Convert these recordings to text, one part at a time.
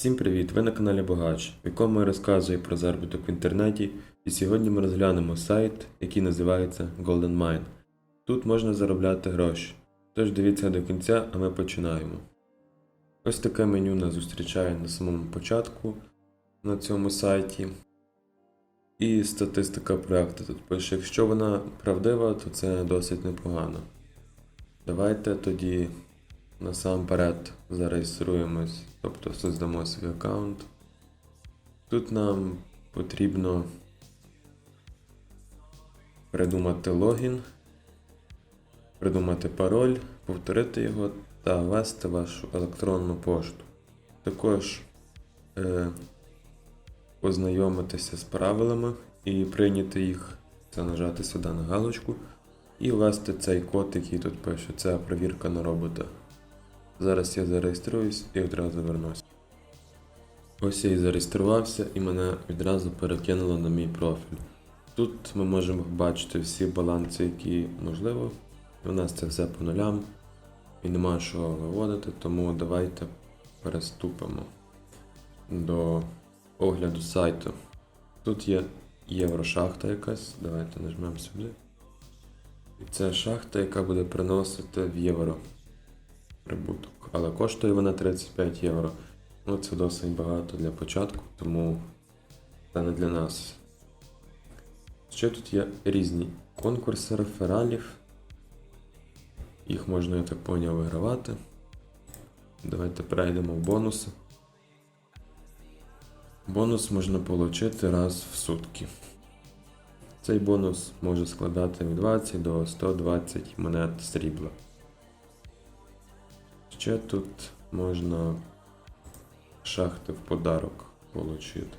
Всім привіт! Ви на каналі Богач, в якому я розказую про заробіток в інтернеті, і сьогодні ми розглянемо сайт, який називається Golden Mine. Тут можна заробляти гроші. Тож дивіться до кінця, а ми починаємо. Ось таке меню нас зустрічає на самому початку на цьому сайті. І статистика проекту тут пише, якщо вона правдива, то це досить непогано. Давайте тоді насамперед зареєструємось, тобто создамо свій аккаунт. Тут нам потрібно придумати логін, придумати пароль, повторити його та ввести вашу електронну пошту. Також е, ознайомитися з правилами і прийняти їх, це нажати сюди на галочку і ввести цей код, який тут пише. Це провірка на робота. Зараз я зареєструюсь і одразу вернусь. Ось я і зареєструвався і мене відразу перекинуло на мій профіль. Тут ми можемо побачити всі баланси, які можливо. У нас це все по нулям і нема що виводити, тому давайте переступимо до огляду сайту. Тут є єврошахта якась, давайте нажмемо сюди. І це шахта, яка буде приносити в євро прибуток. Але коштує вона 35 євро. Ну, це досить багато для початку, тому це не для нас. Ще тут є різні конкурси рефералів. Їх можна, я так поняв, вигравати. Давайте перейдемо в бонуси. Бонус можна отримати раз в сутки. Цей бонус може складати від 20 до 120 монет срібла. Ще тут можна шахти в подарок отримати.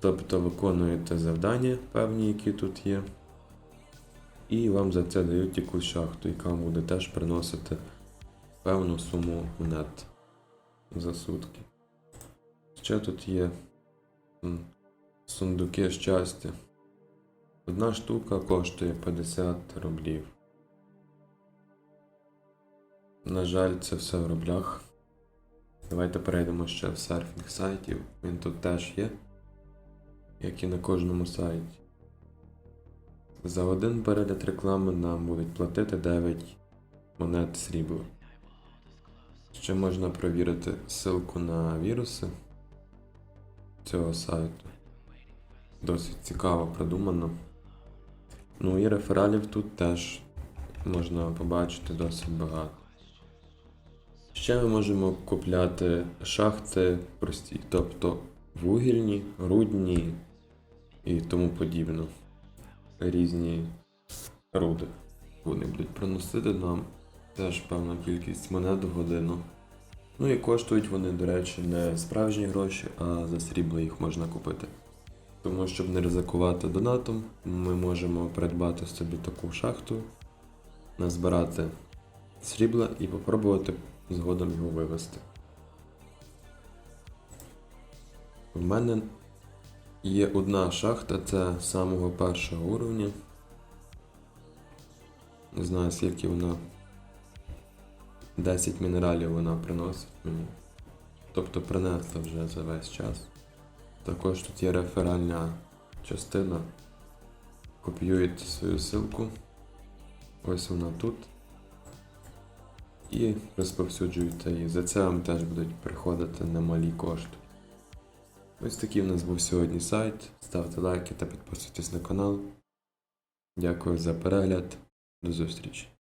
Тобто виконуєте завдання певні, які тут є, і вам за це дають якусь шахту, яка вам буде теж приносити певну суму монет за сутки. Ще тут є сундуки щастя. Одна штука коштує 50 рублів. На жаль, це все в рублях. Давайте перейдемо ще в серфінг сайтів. Він тут теж є, як і на кожному сайті. За один перегляд реклами нам будуть платити 9 монет срібла. Ще можна провірити ссылку на віруси цього сайту. Досить цікаво продумано. Ну і рефералів тут теж можна побачити досить багато. Ще ми можемо купляти шахти прості, тобто вугільні, рудні і тому подібне. Різні руди. Вони будуть приносити нам теж певна кількість монет в годину. Ну і коштують вони, до речі, не справжні гроші, а за срібло їх можна купити. Тому, щоб не ризикувати донатом, ми можемо придбати собі таку шахту, назбирати срібла і попробувати згодом його вивести. В мене є одна шахта, це самого першого уровня. Не знаю, скільки вона. 10 мінералів вона приносить мені. Тобто принесла вже за весь час. Також тут є реферальна частина. Копіюєте свою ссылку. Ось вона тут. І розповсюджуєте її. За це вам теж будуть приходити немалі кошти. Ось такий в нас був сьогодні сайт. Ставте лайки та підписуйтесь на канал. Дякую за перегляд. До зустрічі!